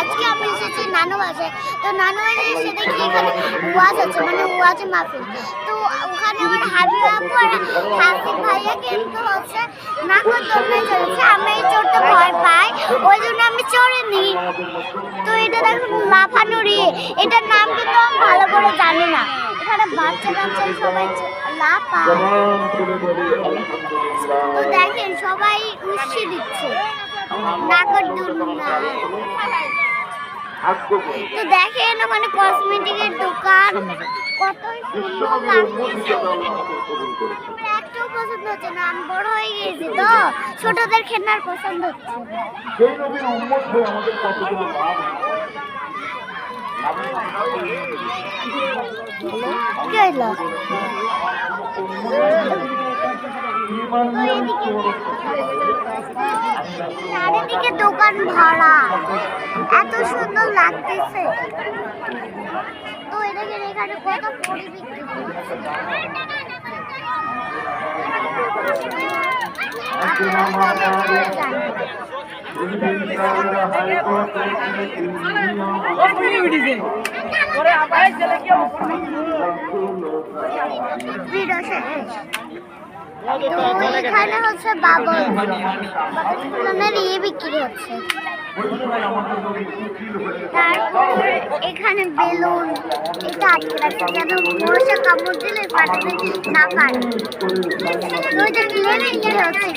আজকে আমি এসেছি নানু তো নানু বাসায় এসে দেখি এখানে ওয়াজ আছে মানে ওয়াজ মাহফিল। তো ওখানে আমার হাবিব আপু আর হাসিব ভাইয়া কিন্তু হচ্ছে নাগরদোলনায় চলেছে। আমি এই চড়তে ভয় পাই ওই জন্য আমি চড়িনি তো এটা দেখুন লাফানুরি এটার নাম কিন্তু আমি ভালো করে জানি না। এখানে বাচ্চা কাচ্চা সবাই লাফায় তো দেখেন, সবাই উৎসি দিচ্ছে। নাগরদোলনা তো দেখেন ওখানে কসমেটিকের দোকান। কত সুন্দর আমার পছন্দ হচ্ছে না বড় হয়ে গেছি তো। ছোটদের খেলনার পছন্দ হচ্ছে চারিদিকে দোকান ভরা এত সুন্দর লাগতেছে। তো এটাকে এখানে কত পরি বিক্রি করছে আপনারা এখানে হচ্ছে বাবল বাবলের ইয়ে বিক্রি হচ্ছে তারপর এখানে বেলুন এটা আটকে রাখছে যেন মশা কামড় দিলে ফাটাতে না পারে ওইটা ক্লিয়ার হচ্ছে তুই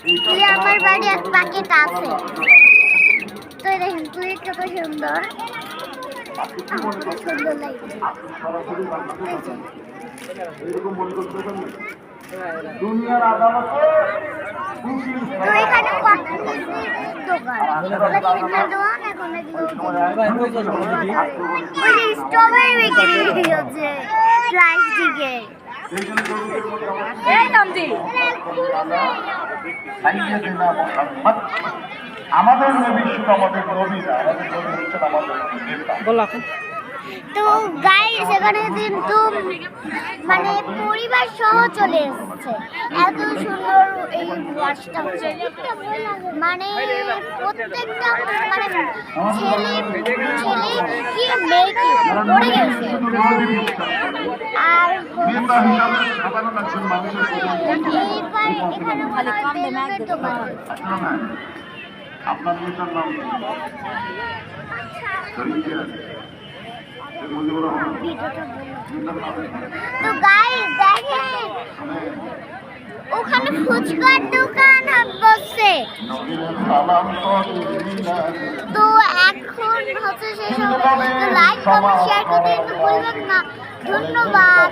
আমার বাড়ি এক প্যাকেট আছে। তো দেখেন তুই কত সুন্দর। সুন্দর স্ট্রবেরি বিক্রি হচ্ছে। প্লাস্টিকের। আমাদের নবী শুধু আমাদের নবী না আমাদের নবী হচ্ছেন আমাদের নেতা। তো গাইস এখানে কিন্তু মানে পরিবার সহ চলে এসেছে। এত সুন্দর এই হচ্ছে। মানে প্রত্যেকটা মানে ছেলে ছেলে কি মেয়ে কি পড়ে গেছে আর আপনার না নাম। তো গাইস দেখেন ওখানে ফুচকার দোকান সালাম তো হচ্ছে হবে লাইক ধন্যবাদ।